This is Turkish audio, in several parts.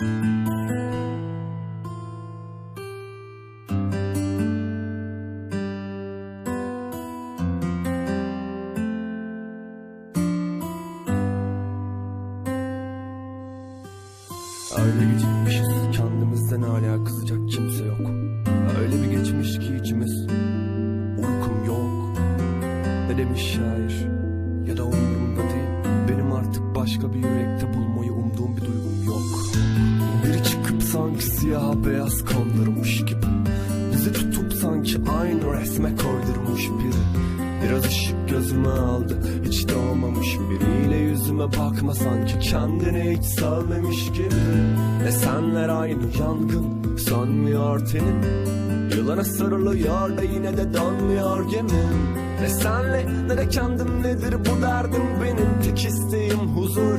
Öyle gecikmişiz kendimizden hala kızacak kimse yok. Öyle bir geçmiş ki içimiz Uykum yok. Ne demiş şair Ya da umurumda değil. Benim artık başka bir yürekte siyah beyaz kandırmış gibi. Bizi tutup sanki aynı resme koydurmuş biri. Biraz ışık gözüme aldı Hiç doğmamış biriyle yüzüme bakma sanki Kendini hiç sevmemiş gibi. Ne senler aynı yangın Sönmüyor tenim. Yılana sarılıyor da yine de dönmüyor gemim. Ne senle ne de kendim nedir bu derdim benim. Tek isteğim huzur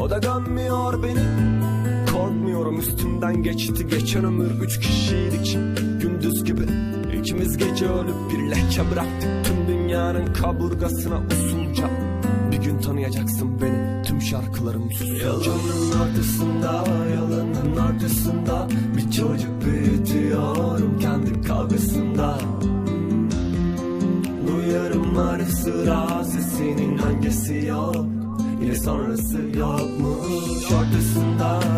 O da dönmüyor benim Korkmuyorum üstümden geçti geçen ömür. Üç kişiydik gündüz gibi. İkimiz gece ölüp bir leke bıraktık. Tüm dünyanın kaburgasına usulca Bir gün tanıyacaksın beni. Tüm şarkılarım susulca Yalanın arkasında yalanın arkasında. Bir çocuk büyütüyorum kendi kavgasında. Duyarım ara sıra sesinin hangisi yok? Yine sonrası yokmuş Ortasında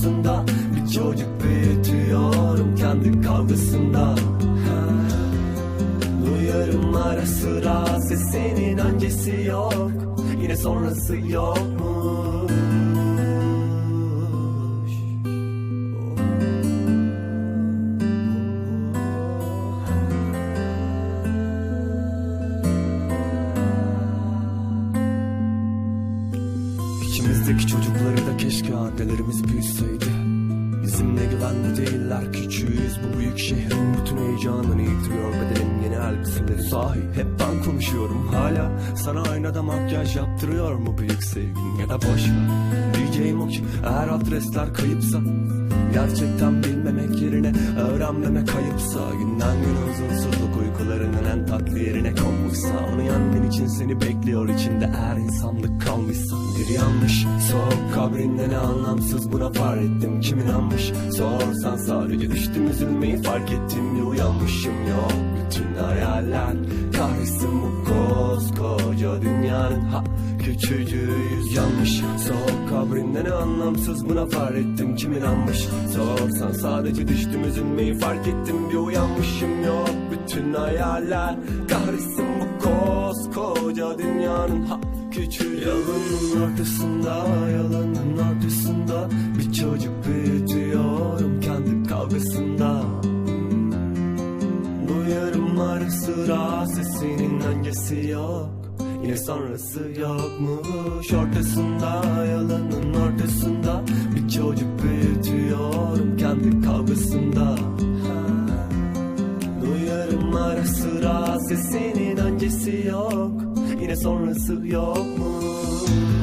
ortasında Bir çocuk büyütüyorum kendi kavgasında. Duyarım ara sıra sesinin öncesi yok Yine sonrası yokmuş İçimizdeki çocukları da keşke annelerimiz büyüseydi Bizimle güvenli değiller küçüğüz. Bu büyük şehrin bütün heyecanını yitiriyor bedenim yeni elbiseleri. Sahi hep ben konuşuyorum. Hala Sana aynada makyaj yaptırıyor mu büyük sevgin? Ya da boş ver. Diyeceğim o ki eğer adresler kayıpsa Gerçekten bilmemek yerine öğrenmemek ayıpsa Günden güne huzursuzluk uykularının en tatlı yerine konmuşsa Onu yenmen için seni bekliyor içinde. Eğer insanlık kalmışsa Bir yanlış soğuk kabrinde ne anlamsız buna fark ettim. Kim inanmış? Sorsan sadece düştüm üzülmeyi fark ettim. Ya uyanmışım yok bütün hayaller Kahretsin bu koskoca dünyanın. Ha Küçücüğüz yanlış. Soğuk kabrinde ne anlamsız buna fark ettim. Kim inanmış sorsan sadece düştüm üzülmeyi fark ettim. Bir uyanmışım yok bütün hayaller Kahretsin bu koskoca dünyanın ha Küçük yalanın ortasında yalanın ortasında Bir çocuk büyütüyorum kendi kavgasında. Duyarım ara sıra sesinin öncesi yok Yine sonrası yokmuş. Ortasında yalanın ortasında Bir çocuk sıra sesinin öncesi yok. Yine sonrası yokmuş